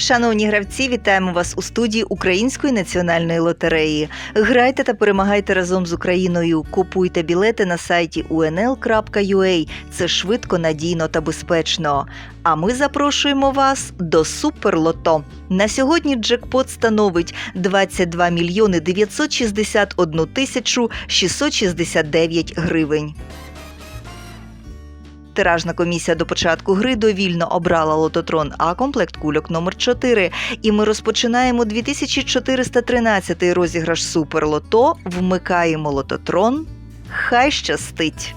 Шановні гравці, вітаємо вас у студії Української національної лотереї. Грайте та перемагайте разом з Україною. Купуйте білети на сайті unl.ua. Це швидко, надійно та безпечно. А ми запрошуємо вас до Суперлото. На сьогодні джекпот становить 22 мільйони 961 тисячу 669 гривень. Тиражна комісія до початку гри довільно обрала лототрон А комплект кульок номер 4 І ми розпочинаємо 2413 розіграш Суперлото. Вмикаємо лототрон. Хай щастить!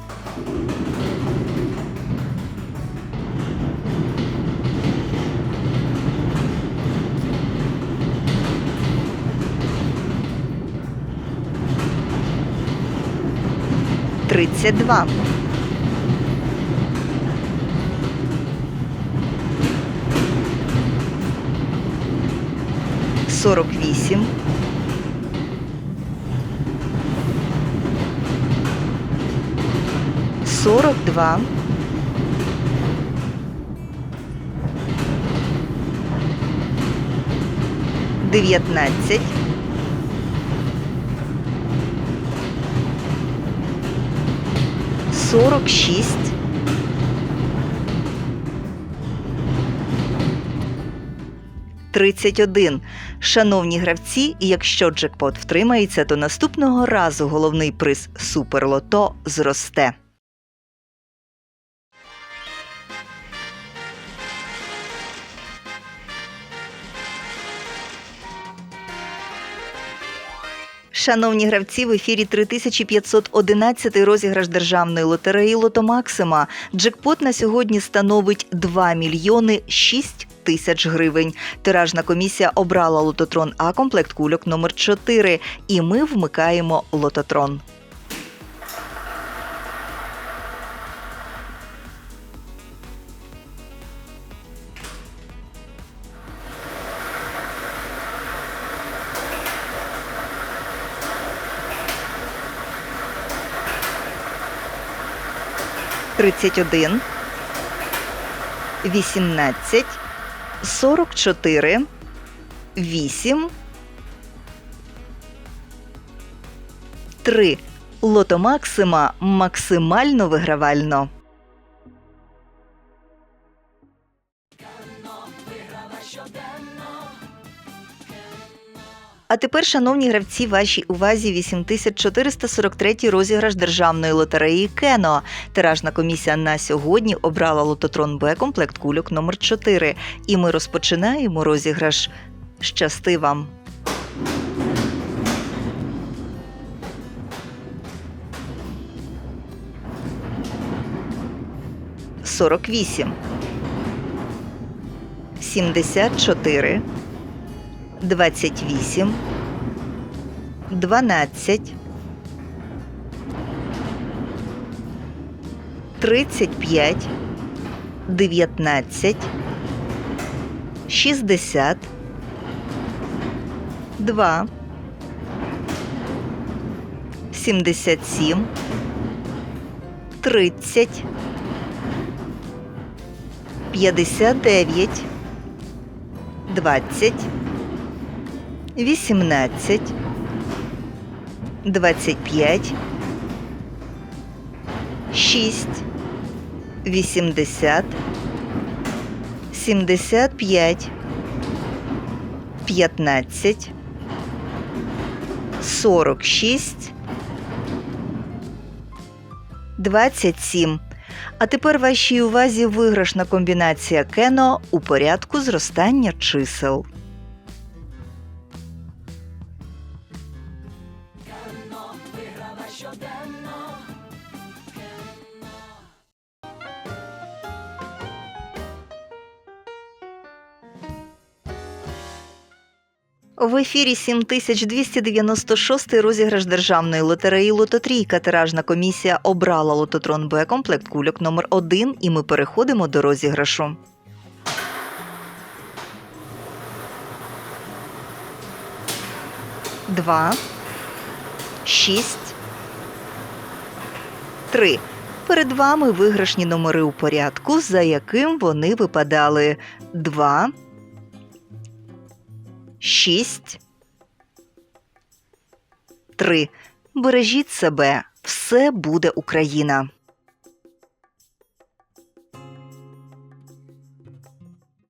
Тридцять два. Сорок вісім. Сорок два. Дев'ятнадцять. Сорок шість. Тридцять один. Шановні гравці, якщо джекпот втримається, то наступного разу головний приз Суперлото зросте. Шановні гравці, в ефірі 3511 розіграш державної лотереї Лото Максима. Джекпот на сьогодні становить 2 мільйони 6 тисяч гривень. Тиражна комісія обрала лототрон А комплект кульок номер 4 і ми вмикаємо лототрон. Тридцять один, вісімнадцять, сорок чотири, вісім, три. Лото Максима максимально вигравально. А тепер, шановні гравці, вашій увазі 8443 розіграш державної лотереї Кено. Тиражна комісія на сьогодні обрала лототрон Б комплект кульок номер 4 І ми розпочинаємо розіграш. Щасти вам! Сорок вісім. Сімдесят чотири. 28, 12, 35, 19, 60, 2, 77, 30, 59, 20, 18, 25, 6, 80, 75, 15, 46, 27. А тепер вашій увазі виграшна комбінація кено у порядку зростання чисел. В ефірі 7296 розіграш державної лотереї Лототрійка. Тиражна комісія обрала лототрон Б комплект кульок номер 1 і ми переходимо до розіграшу. Два, шість, три. Перед вами виграшні номери у порядку, за яким вони випадали. Два, шість, три. Бережіть себе. Все буде Україна.